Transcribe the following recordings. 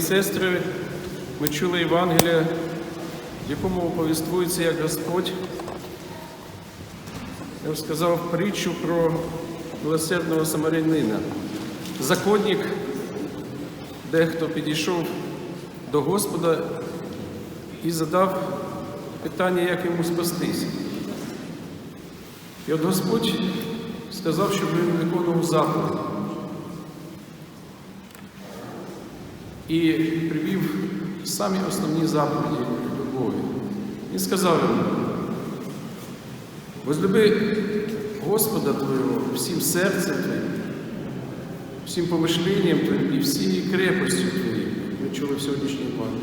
і сестри, ми чули Євангелія, в якому повістується, як Господь розказав притчу про милосердного самарянина. Законник, дехто підійшов до Господа і задав питання, як йому спастись. І от Господь сказав, щоб він виконував заповідь. І привів самі основні заповіді любові. Він сказав йому, возлюби Господа Твого всім серцем Твоїм, всім помишленням Твоїм і всією крепостю Твоєю, ми чули в сьогоднішній пані,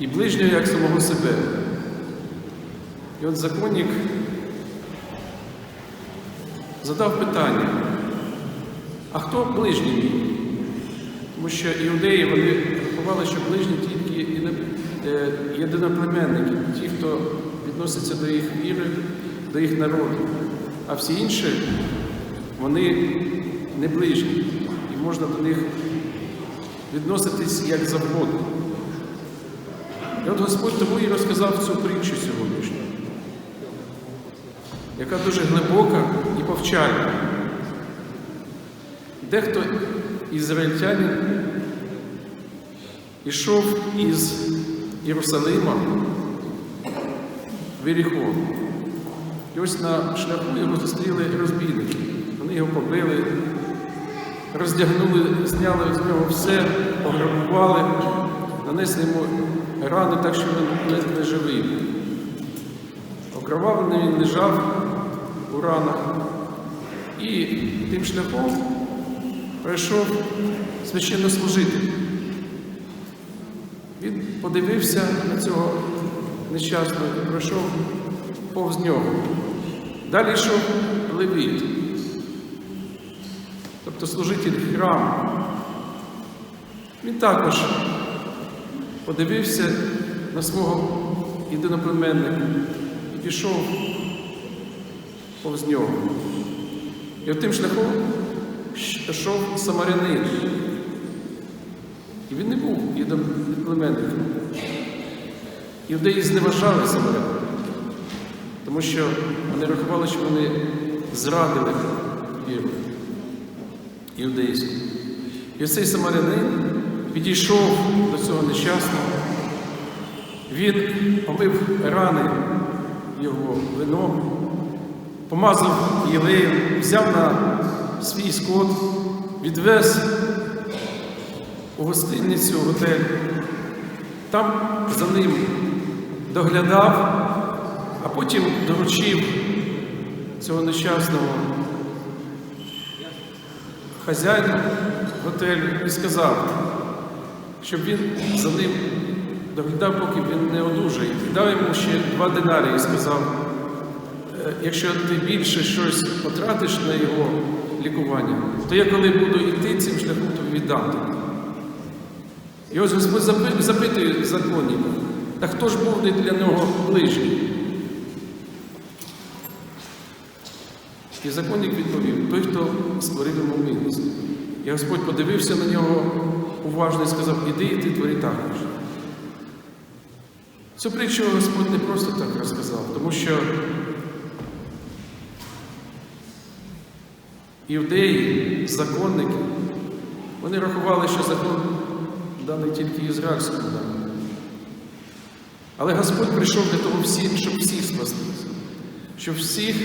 і ближнього як самого себе. І от законник задав питання, а хто ближній мій? Тому що іудеї вони рахували, що ближні тільки е, єдиноплеменники, ті, хто відноситься до їх віри, до їх народу. А всі інші, вони не ближні, і можна до них відноситись як завгодно. І от Господь тому і розказав цю притчу сьогоднішню, яка дуже глибока і повчальна. Дехто ізраїльтянин ішов із Єрусалима в Єріхон. І ось на шляху його зустріли розбійники. Вони його побили, роздягнули, зняли з нього все, пограбували, нанесли йому рани так, що він ледь не живий. Окровавлений він лежав у ранах. І тим шляхом прийшов священнослужитель. Він подивився на цього нещасного і пройшов повз нього. Далі йшов левіт, тобто служитель храму. Він також подивився на свого єдиноплеменника і пішов повз нього. І тим шляхом йшов самарянин. І він не був єдиноплеменником. Іудеї зневажали самарян, тому що вони рахували, що вони зрадили віру іудейську. І цей самарянин підійшов до цього нещасного, він помив рани його вином, помазав єлеєм, взяв на свій скот, відвез у гостиницю, готель. Там за ним доглядав, а потім доручив цього нещасного хазяїну готелю і сказав, щоб він за ним доглядав, поки він не одужає. І дав йому ще два динарії і сказав, «Е, якщо ти більше щось потратиш на його лікування, то я коли буду йти цим шляхом, то віддам тобі. І ось Господь запитує законника, та хто ж був для нього ближній? І законник відповів, той, хто створив йому милість. І Господь подивився на нього уважно і сказав, іди і ти твори також. Цю притчу Господь не просто так розказав, тому що іудеї, законники, вони рахували, що закон даний тільки ізраїльському народу. Але Господь прийшов для того, всі, щоб всіх спастися, щоб всіх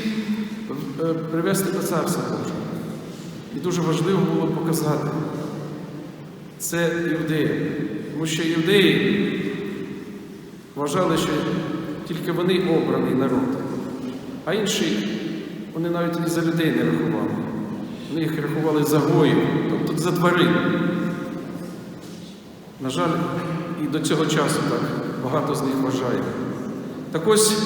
е, привести до Царства Божого. І дуже важливо було показати це іудеям. Тому що іудеї вважали, що тільки вони обраний народ, а інші вони навіть і за людей не рахували. Вони їх рахували за гоїв, тобто за тварин. На жаль, і до цього часу так багато з них вважає. Так ось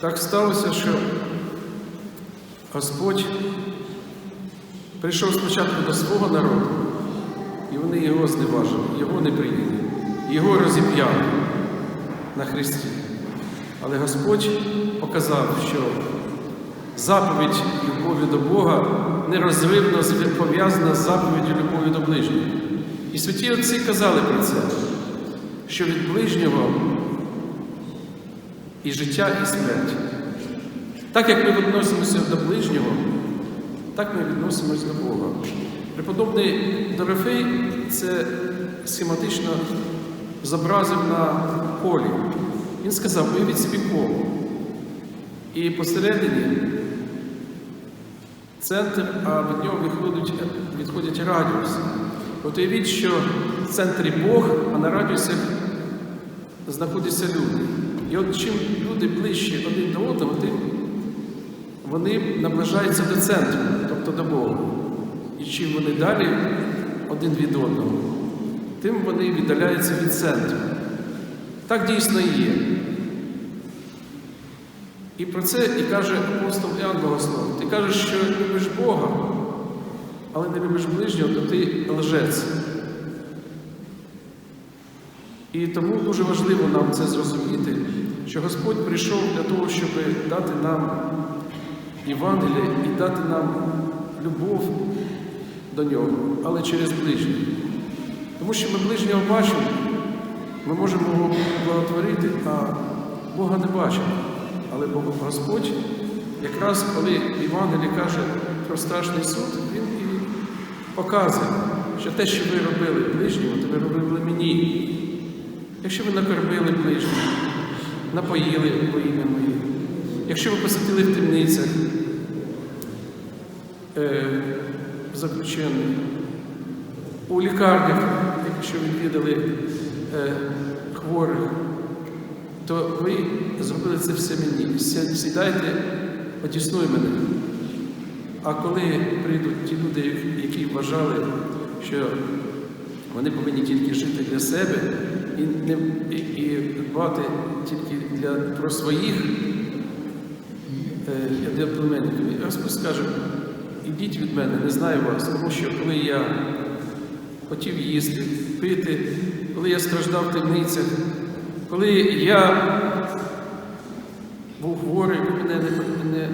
так сталося, що Господь прийшов спочатку до свого народу, і вони його зневажили, його не прийняли, його розіп'яли на Христі. Але Господь показав, що заповідь любові до Бога нерозривно пов'язана з заповіддю любові до ближнього. І святі отці казали про це, що від ближнього і життя, і смерть. Так як ми відносимося до ближнього, так ми відносимося до Бога. Преподобний Дорофей це схематично зобразив на полі. Він сказав, уявіть собі коло. І посередині центр, а від нього відходять, відходять радіуси. От уявіть, що в центрі Бог, а на радіусах знаходяться люди. І от чим люди ближче один до одного, тим вони наближаються до центру, тобто до Бога. І чим вони далі один від одного, тим вони віддаляються від центру. Так дійсно і є. І про це і каже апостол Іоанн Богослов. Ти кажеш, що любиш Бога, але не любиш ближнього, то ти лжець. І тому дуже важливо нам це зрозуміти, що Господь прийшов для того, щоб дати нам Євангеліє і дати нам любов до нього, але через ближнього. Тому що ми ближнього бачимо, ми можемо його благотворити, а Бога не бачимо. Але Бог Господь, якраз коли Євангелій каже про страшний суд, Він і показує, що те, що ви робили ближньому, то ви робили мені. Якщо ви накормили ближнього, напоїли во ім'я моє, якщо ви посадили в темницях е, заключених, у лікарнях, якщо відвідали е, хворих, то ви зробили це все мені. Сідайте, потіснуй мене. А коли прийдуть ті люди, які вважали, що вони повинні тільки жити для себе і, не, і, і дбати тільки для, про своїх е, для племенників, Господь скаже, ідіть від мене, не знаю вас, тому що коли я хотів їсти, пити, коли я страждав в темницях, коли я був хворий, мене не, не,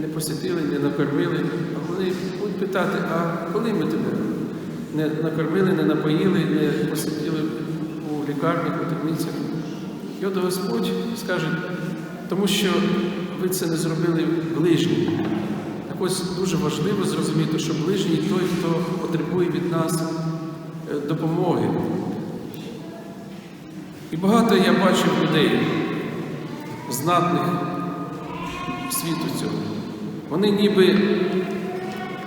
не посітили, не накормили, а вони будуть питати, а коли ми тебе не накормили, не напоїли, не посітили у лікарнях, у темницях? І от Господь скаже, тому що ви це не зробили ближнім. Так ось дуже важливо зрозуміти, що ближній той, хто потребує від нас е, допомоги. І багато я бачив людей, знатних світу цього. Вони ніби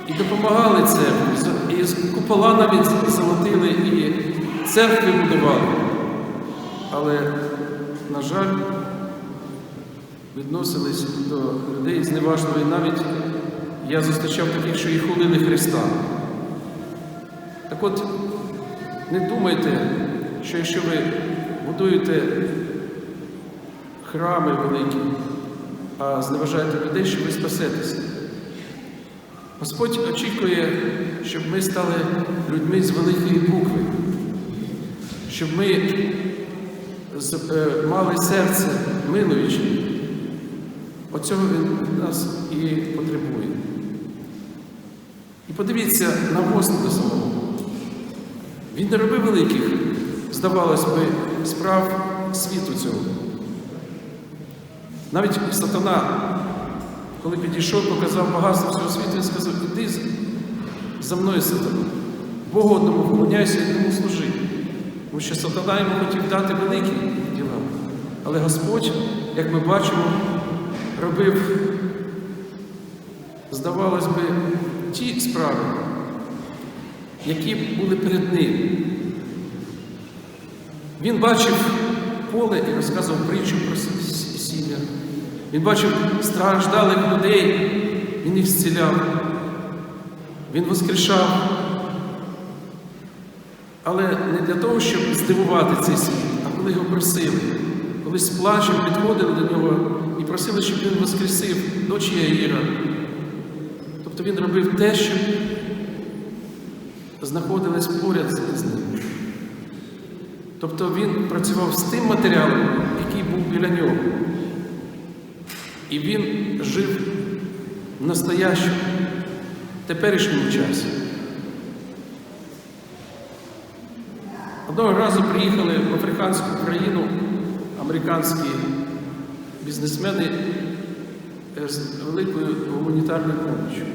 і допомагали церкві, і купола навіть золотили, і церкви будували. Але, на жаль, відносились до людей зневажливо. І навіть я зустрічав таких, що і хулили Христа. Так от, не думайте, що якщо ви будуєте храми великі, а зневажаєте людей, що ви спасетеся. Господь очікує, щоб ми стали людьми з великої букви, щоб ми е, мали серце милуюче. Оцього він нас і потребує. І подивіться на Господа самого. Він не робив великих, здавалось би, справ світу цього. Навіть сатана, коли підійшов, показав багатство всього світу, він сказав, іди за мною, сатана. Богу одному вклоняйся і йому служи. Тому що сатана йому хотів дати великі діла. Але Господь, як ми бачимо, робив, здавалось би, ті справи, які були перед ним. Він бачив поле і розказував притчу про сім'я. Він бачив страждалих людей, він їх зціляв. Він воскрешав. Але не для того, щоб здивувати цей світ, а коли його просили, коли з плачем підходили до нього і просили, щоб він воскресив дочі Яїра. Тобто він робив те, що знаходились поряд з ним. Тобто він працював з тим матеріалом, який був біля нього. І він жив настоящим, теперішньому часі. Одного разу приїхали в африканську країну американські бізнесмени з великою гуманітарною допомогою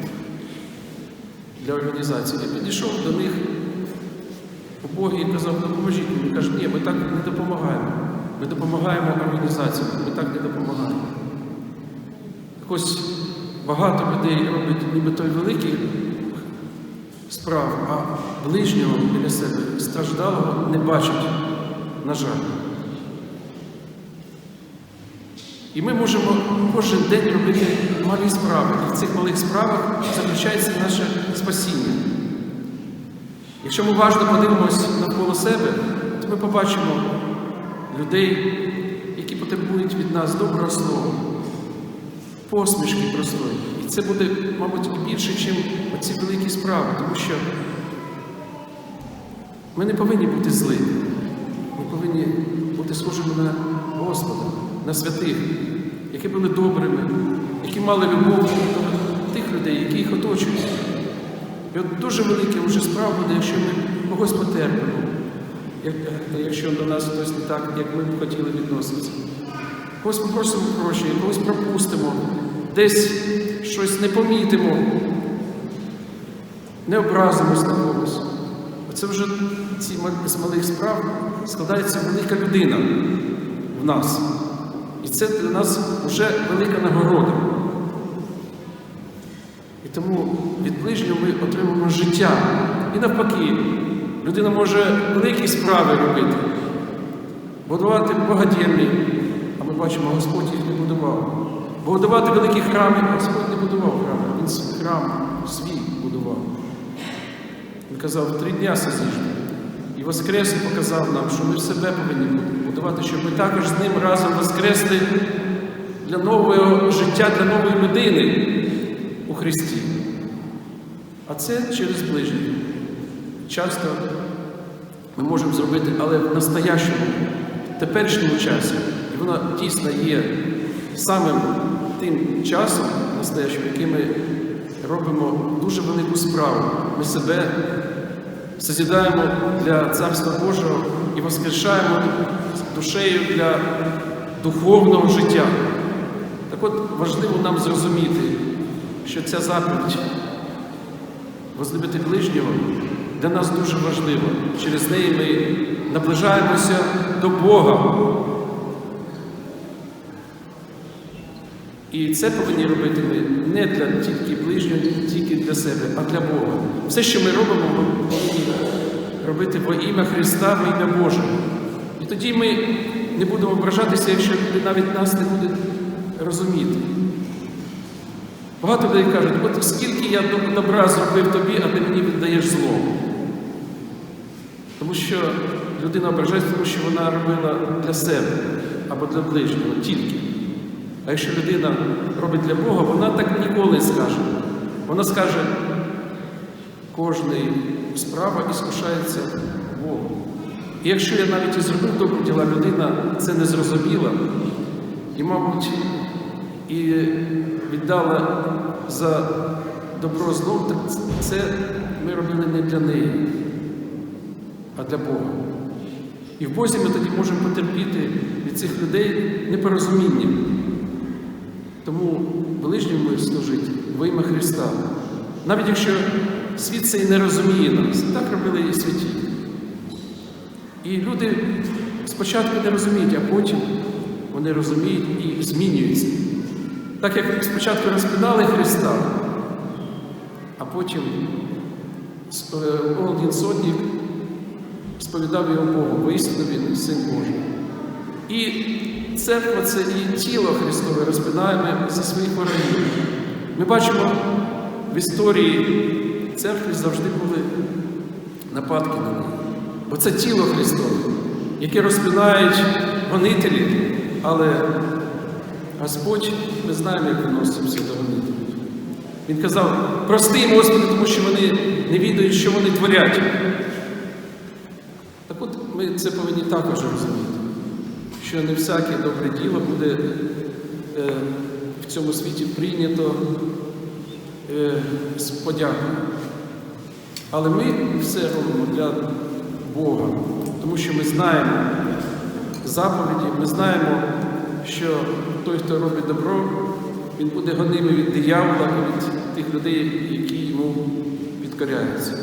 для організації. Я підійшов до них убогий і казав, допоможіть мені. Каже, ні, ми так не допомагаємо. Ми допомагаємо організаціям, ми так не допомагаємо. Так ось багато людей роблять ніби той великий справ, а ближнього біля себе страждалого не бачать, на жаль. І ми можемо кожен день робити малі справи. І в цих малих справах заключається наше спасіння. Якщо ми уважно подивимось навколо себе, то ми побачимо людей, які потребують від нас доброго слова, посмішки простої. І це буде, мабуть, більше, ніж оці великі справи, тому що ми не повинні бути злими. Ми повинні бути схожими на Господа, на святих, які були добрими, які мали любов до тих людей, які їх оточують. І от дуже велике вже справа буде, якщо ми когось потерпимо, е, якщо до нас хтось не так, як ми б хотіли відноситися. Когось попросимо гроші, когось пропустимо, десь щось не помітимо, не образимось на когось. Оце вже ці з малих справ складається велика людина в нас. І це для нас вже велика нагорода. Тому від ближнього ми отримуємо життя. І навпаки, людина може великі справи робити, будувати багатєрні, а ми бачимо, Господь їх не будував. Будувати великі храми, Господь не будував храми, Він храм свій будував. Він казав, три дня все. І воскрес показав нам, що ми себе повинні будувати, щоб ми також з ним разом воскресли для нового життя, для нової людини Христі. А це через ближніх. Часто ми можемо зробити, але в настоящому, теперішньому часі, і воно дійсно є самим тим часом, настоящим, який ми робимо дуже велику справу. Ми себе созідаємо для Царства Божого і воскрешаємо душею для духовного життя. Так от важливо нам зрозуміти, що ця заповідь возлюбити ближнього для нас дуже важлива. Через неї ми наближаємося до Бога. І це повинні робити ми не для тільки ближнього, не тільки для себе, а для Бога. Все, що ми робимо, ми повинні робити во ім'я Христа, во ім'я Боже. І тоді ми не будемо ображатися, якщо навіть нас не будуть розуміти. Багато людей кажуть, от скільки я добра зробив тобі, а ти мені віддаєш зло. Тому що людина ображається, тому що вона робила для себе або для ближнього тільки. А якщо людина робить для Бога, вона так ніколи не скаже. Вона скаже, кожна справа іскушається Богом. І якщо я навіть і зробив добрі діла, людина це не зрозуміла і, мабуть, і віддала за добро так це ми робили не для неї, а для Бога. І в Бозі ми тоді можемо потерпіти від цих людей непорозуміння. Тому ближньому служить во ім'я Христа. Навіть якщо світ це і не розуміє нас, так робили і святі. І люди спочатку не розуміють, а потім вони розуміють і змінюються. Так як спочатку розпинали Христа, а потім е, один сотник сповідав його Богу, воістину він син Божий. І церква це і тіло Христове розпинаємо за своїх ворогів. Ми бачимо в історії церкви завжди були нападки на неї. Бо це тіло Христове, яке розпинають гонителі, але Господь, ми знаємо, як відносився до гонителів. Він казав, прости їм, Господи, тому що вони не відають, що вони творять. Так от ми це повинні також розуміти, що не всяке добре діло буде е, в цьому світі прийнято е, з подякою. Але ми все робимо для Бога, тому що ми знаємо заповіді, ми знаємо, що той, хто робить добро, він буде гонимий від диявола від тих людей, які йому підкоряються.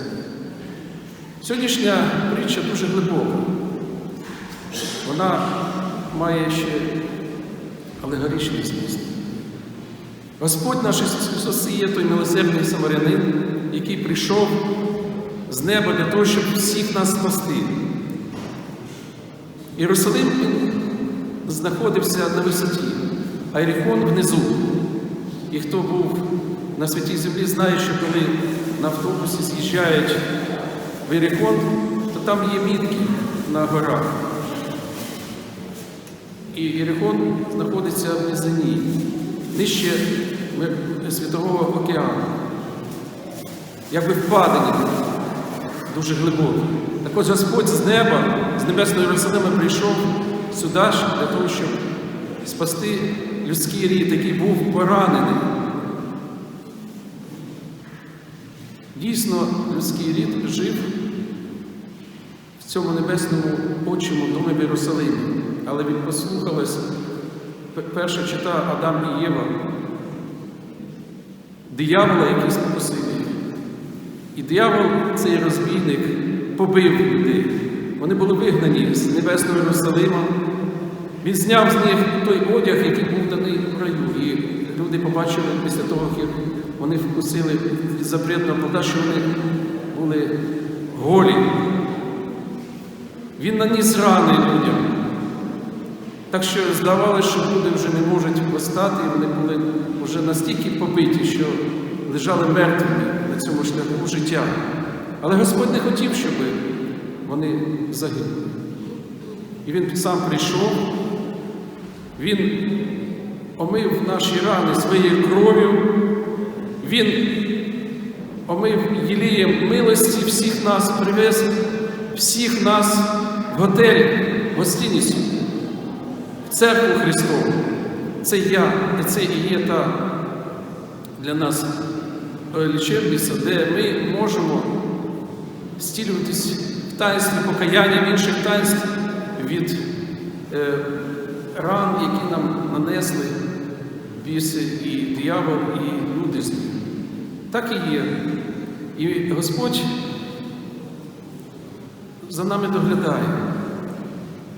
Сьогоднішня притча дуже глибока. Вона має ще алегоричний зміст. Господь наш Ісус є той милосердний самарянин, який прийшов з неба для того, щоб всіх нас спасти. Єрусалим знаходився на висоті, а Єріхон внизу. І хто був на святій землі, знає, що коли на автобусі з'їжджають в Єріхон, то там є мітки на горах. І Єрихон знаходиться в низині, нижче Світового океану. Якби впадені дуже глибоко. Так ось Господь з неба, з небесної Єрусалима прийшов сюди для того, щоб спасти людський рід, який був поранений. Дійсно, людський рід жив в цьому небесному очому домі в Єрусалимі. Але він послухалась, перша чита Адам і Єва, диявола, який спокусив їх. І диявол, цей розбійник, побив людей. Вони були вигнані з небесного Єрусалима. Він зняв з них той одяг, який був даний в раю. І люди побачили після того, як вони вкусили запретного плода, що вони були голі. Він наніс рани людям. Так що здавалося, що люди вже не можуть постати, і вони були вже настільки побиті, що лежали мертвими на цьому шляху життя. Але Господь не хотів, щоб вони загинули. І Він сам прийшов, Він омив наші рани своєю кров'ю, Він омив Єлієм милості всіх нас, привез всіх нас в готель гостиницю церкву Христову. Це я, і це і є та для нас лічебниця, де ми можемо стілюватись в таїнстві покаяння, в інших таїнств від е, ран, які нам нанесли біси і диявол, і люди з ним. Так і є. І Господь за нами доглядає.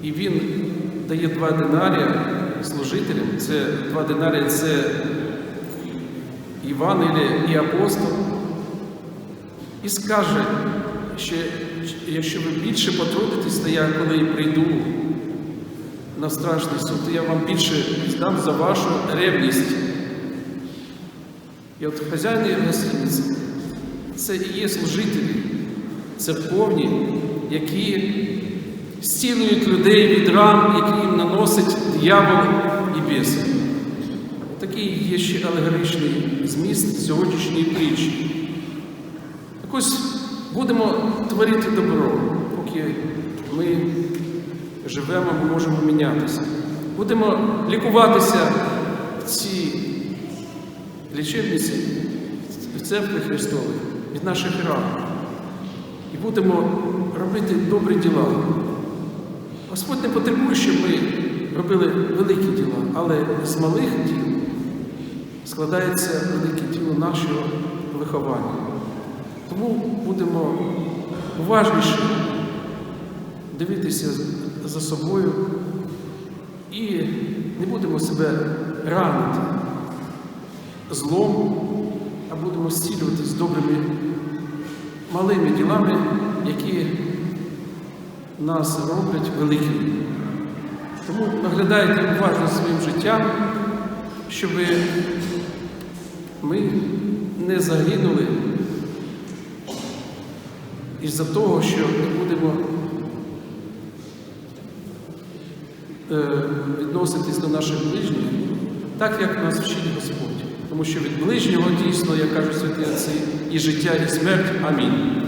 І Він дає два динарія служителям. Це два динарія це Івангелія і апостол. І скаже, що якщо ви більше потрудитесь, то я коли прийду на страшний суд, я вам більше здам за вашу ревність. І от хазяїни гостиниці це і є служителі церковні, які зцілюють людей від ран, які їм наносить диявол і біси. Такий є ще алегоричний зміст сьогоднішньої притчі. Так ось будемо творити добро, поки ми живемо, ми можемо мінятися. Будемо лікуватися в цій лічебниці, в церкві Христовій від наших ран. І будемо робити добрі діла. Господь не потребує, щоб ми робили великі діла, але з малих діл складається велике діло нашого виховання. Тому будемо уважніше дивитися за собою і не будемо себе ранити злом, а будемо зцілювати з добрими малими ділами, які нас роблять великими. Тому наглядайте уважно своїм життям, щоб ми не загинули із-за того, що не будемо е, відноситись до наших ближніх, так як нас вчить Господь. Тому що від ближнього дійсно, як кажуть святі отці, і життя, і смерть. Амінь.